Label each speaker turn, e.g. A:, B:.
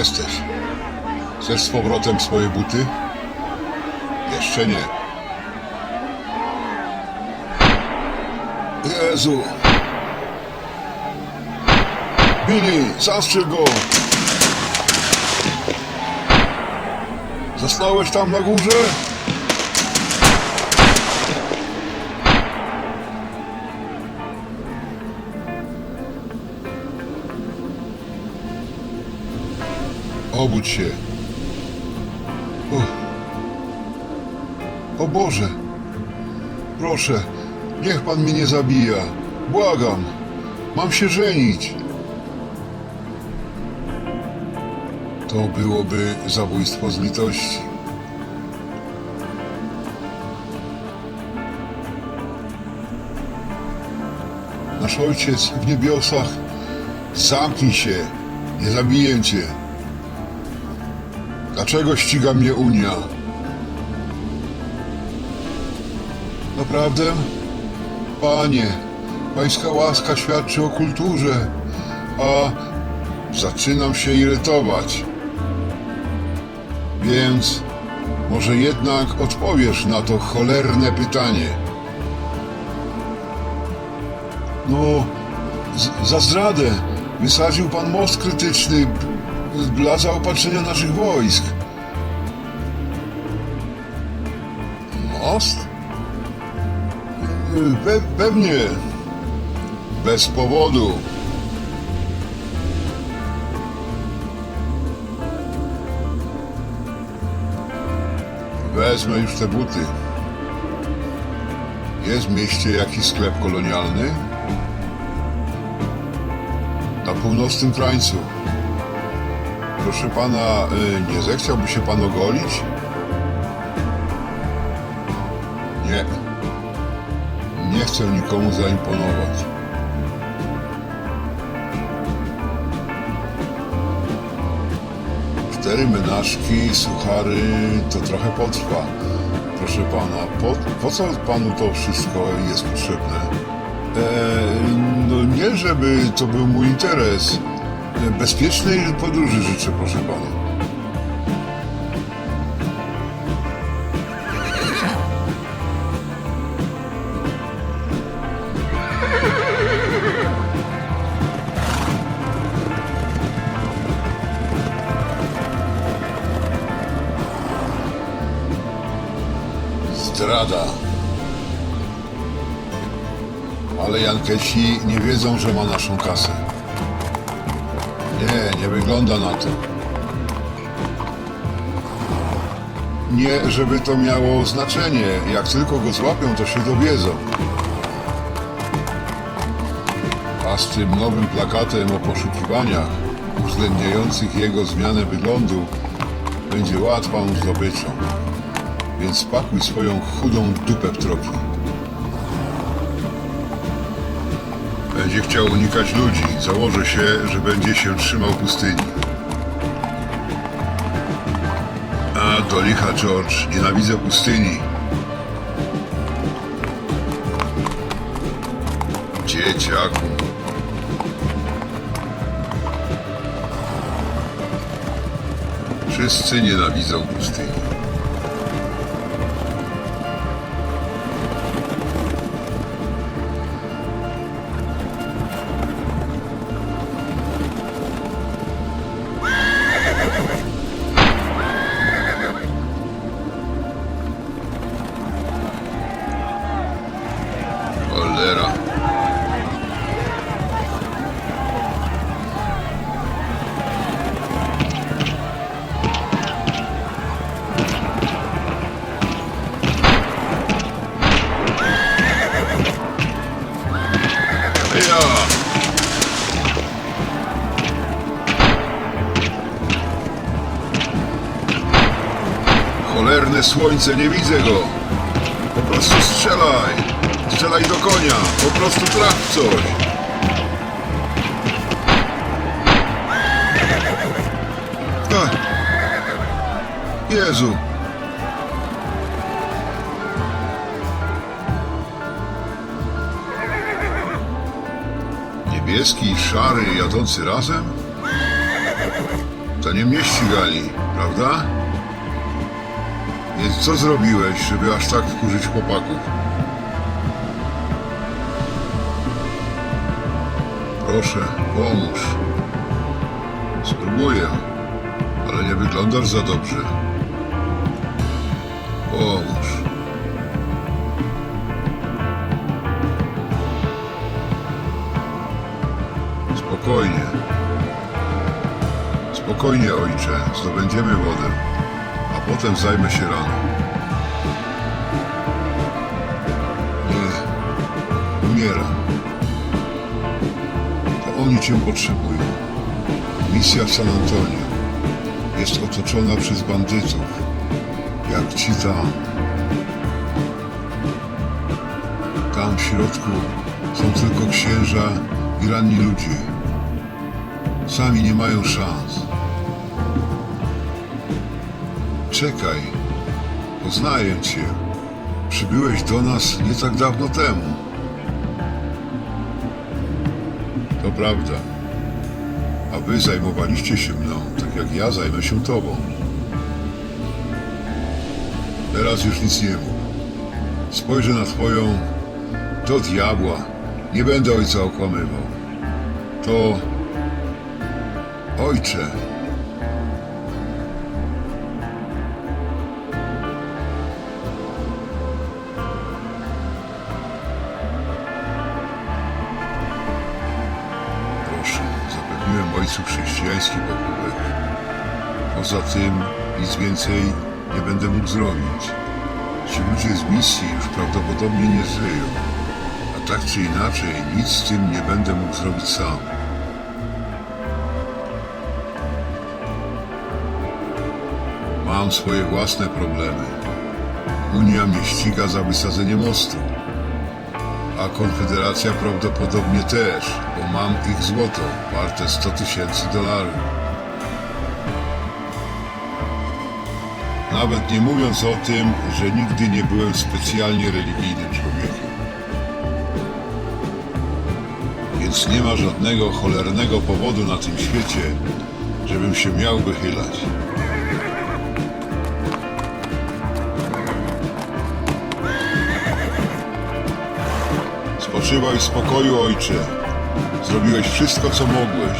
A: Jesteś. Chcesz z powrotem swoje buty? Jeszcze nie. Jezu! Billy, zastrzel go! Zasnąłeś tam na górze? Obudź się. O, o Boże! Proszę, niech pan mnie nie zabija. Błagam, mam się żenić. To byłoby zabójstwo z litości. Nasz ojciec w niebiosach, zamknij się, nie zabiję cię. Dlaczego ściga mnie Unia? Naprawdę? Panie, pańska łaska świadczy o kulturze, a zaczynam się irytować. Więc może jednak odpowiesz na to cholerne pytanie. No, za zdradę wysadził pan most krytyczny dla zaopatrzenia naszych wojsk. Most? Pe, pewnie. Bez powodu. Wezmę już te buty. Jest w mieście jakiś sklep kolonialny? Na północnym krańcu. Proszę pana, y, nie zechciałby się pan ogolić? Nie. Nie chcę nikomu zaimponować. Cztery menażki, suchary, to trochę potrwa. Proszę pana, po, po co panu to wszystko jest potrzebne? E, no nie, żeby to był mój interes. E, Bezpiecznej podróży życzę, proszę pana. Zdrada. Ale Jankesi nie wiedzą, że ma naszą kasę. Nie, nie wygląda na to. Nie, żeby to miało znaczenie. Jak tylko go złapią, to się dowiedzą. A z tym nowym plakatem o poszukiwaniach, uwzględniających jego zmianę wyglądu, będzie łatwą zdobyczą. Więc pakuj swoją chudą dupę w troki. Będzie chciał unikać ludzi. Założę się, że będzie się trzymał pustyni. A do licha, George, nienawidzę pustyni. Dzieciaku. Wszyscy nienawidzą pustyni. Cholera. Cholerne słońce, nie widzę go. Po prostu strzelaj. Strzelaj do konia. Po prostu traf coś. Jezu. Niebieski i szary jadący razem? To nie mnie ścigali, prawda? Więc co zrobiłeś, żeby aż tak wkurzyć chłopaków? Proszę, pomóż. Spróbuję, ale nie wyglądasz za dobrze. Pomóż. Spokojnie. Spokojnie, ojcze. Zdobędziemy wodę, a potem zajmę się raną. Nie. Umieram. Oni cię potrzebują. Misja San Antonio jest otoczona przez bandytów. Jak ci tam. Tam w środku są tylko księża i ranni ludzie. Sami nie mają szans. Czekaj, poznaję cię. Przybyłeś do nas nie tak dawno temu. To prawda. A wy zajmowaliście się mną, tak jak ja zajmę się tobą. Teraz już nic nie mów. Spojrzę na twoją... Do diabła. Nie będę ojca okłamywał. To... Ojcze. Zapewniłem ojcu chrześcijański pochówek. Poza tym nic więcej nie będę mógł zrobić. Ci ludzie z misji już prawdopodobnie nie żyją. A tak czy inaczej, nic z tym nie będę mógł zrobić sam. Mam swoje własne problemy. Unia mnie ściga za wysadzenie mostu. A Konfederacja prawdopodobnie też, bo mam ich złoto, warte 100 tysięcy dolarów. Nawet nie mówiąc o tym, że nigdy nie byłem specjalnie religijnym człowiekiem. Więc nie ma żadnego cholernego powodu na tym świecie, żebym się miał wychylać. Spoczywaj w spokoju, ojcze. Zrobiłeś wszystko, co mogłeś.